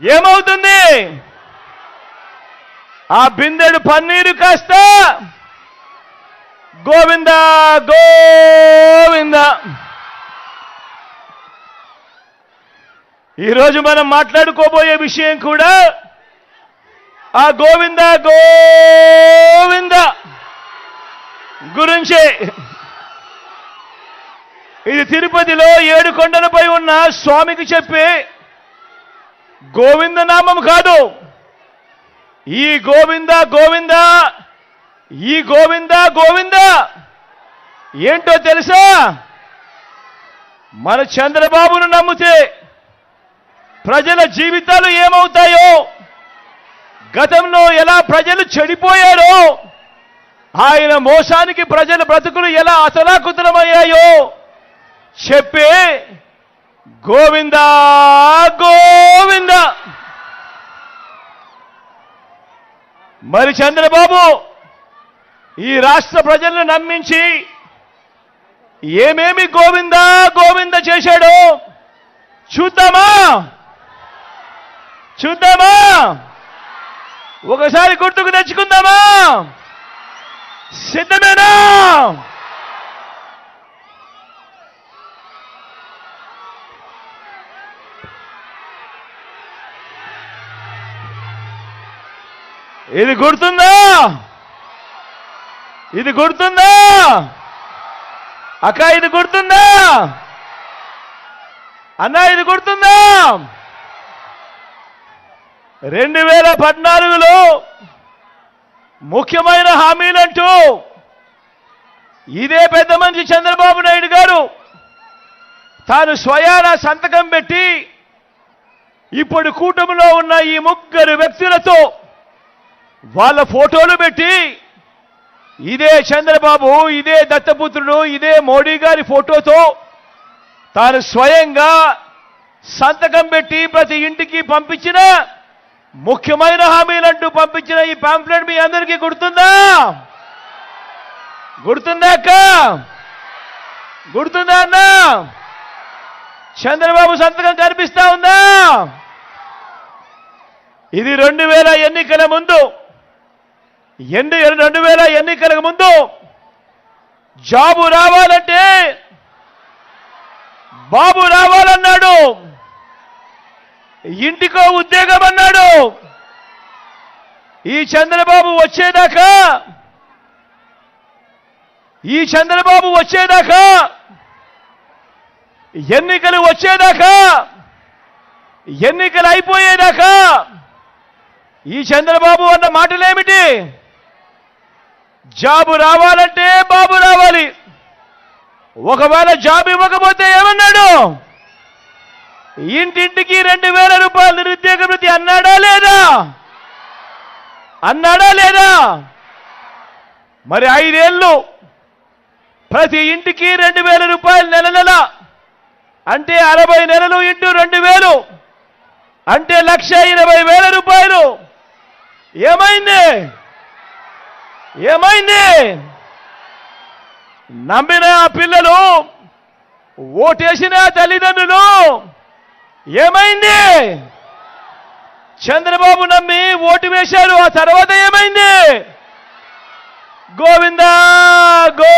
ఏమవుతుంది? ఆ బిందెడు పన్నీరు కాస్త గోవింద గోవింద. ఈరోజు మనం మాట్లాడుకోబోయే విషయం కూడా ఆ గోవింద గోవింద గురించే. ఇది తిరుపతిలో ఏడు కొండలపై ఉన్న స్వామికి చెప్పి గోవింద నామం కాదు. ఈ గోవింద గోవింద ఈ గోవింద గోవింద. ఏంటో తెలుసా? మన చంద్రబాబును నమ్మితే ప్రజల జీవితాలు ఏమవుతాయో? గతంలో ఎలా ప్రజలు చెడిపోయారో? ఆయన మోసానికి ప్రజల బ్రతుకులు ఎలా అతలాకుతలమయ్యాయో చెప్పే గోవింద గోవింద మరి చంద్రబాబు ఈ రాష్ట్ర ప్రజలను నమ్మించి ఏమేమి గోవింద గోవింద చేశాడు చూద్దామా? చూద్దామా? ఒకసారి గుర్తుకు తెచ్చుకుందామా? సిద్ధమేనా? ఇది గుర్తుందా? ఇది గుర్తుందా? అక్క ఇది గుర్తుందా? అన్న ఇది గుర్తుందా? రెండు వేల పద్నాలుగులో ముఖ్యమైన హామీలంటూ ఇదే పెద్ద మనిషి చంద్రబాబు నాయుడు గారు తాను స్వయాన సంతకం పెట్టి ఇప్పుడు కూటమిలో ఉన్న ఈ ముగ్గురు వ్యక్తులతో వాళ్ళ ఫోటోలు పెట్టి ఇదే చంద్రబాబు ఇదే దత్తపుత్రుడు ఇదే మోడీ గారి ఫోటోతో తాను స్వయంగా సంతకం పెట్టి ప్రతి ఇంటికి పంపించిన ముఖ్యమైన హామీలంటూ పంపించిన ఈ పాంప్లెట్ మీ అందరికీ గుర్తుందా? గుర్తుందా అక్క? గుర్తుందా అన్న? చంద్రబాబు సంతకం కనిపిస్తా ఉందా? ఇది రెండు వేల ఎన్నికల ముందు ఎన్ని రెండు వేల ఎన్నికలకు ముందు జాబు రావాలంటే బాబు రావాలన్నాడు. ఇంటికో ఉద్యోగం అన్నాడు. ఈ చంద్రబాబు వచ్చేదాకా ఈ చంద్రబాబు వచ్చేదాకా ఎన్నికలు వచ్చేదాకా ఎన్నికలు అయిపోయేదాకా ఈ చంద్రబాబు అన్న మాటలేమిటి? జాబు రావాలంటే బాబు రావాలి. ఒకవేళ జాబ్ ఇవ్వకపోతే ఏమన్నాడు? ఇంటింటికి రెండు వేల రూపాయలు నిరుద్యోగ వృత్తి అన్నాడా లేదా? అన్నాడా లేదా? మరి ఐదేళ్ళు ప్రతి ఇంటికి రెండు వేల రూపాయలు నెల నెల. అంటే అరవై నెలలు ఇంటూ రెండు వేలు. అంటే లక్ష ఇరవై వేల రూపాయలు. ఏమైంది? ఏమైంది? నమ్మిన ఆ పిల్లలు ఓటేసిన తల్లిదండ్రులు. ఏమైంది? చంద్రబాబు నమ్మి ఓటు వేశారు. ఆ తర్వాత ఏమైంది? గోవింద గో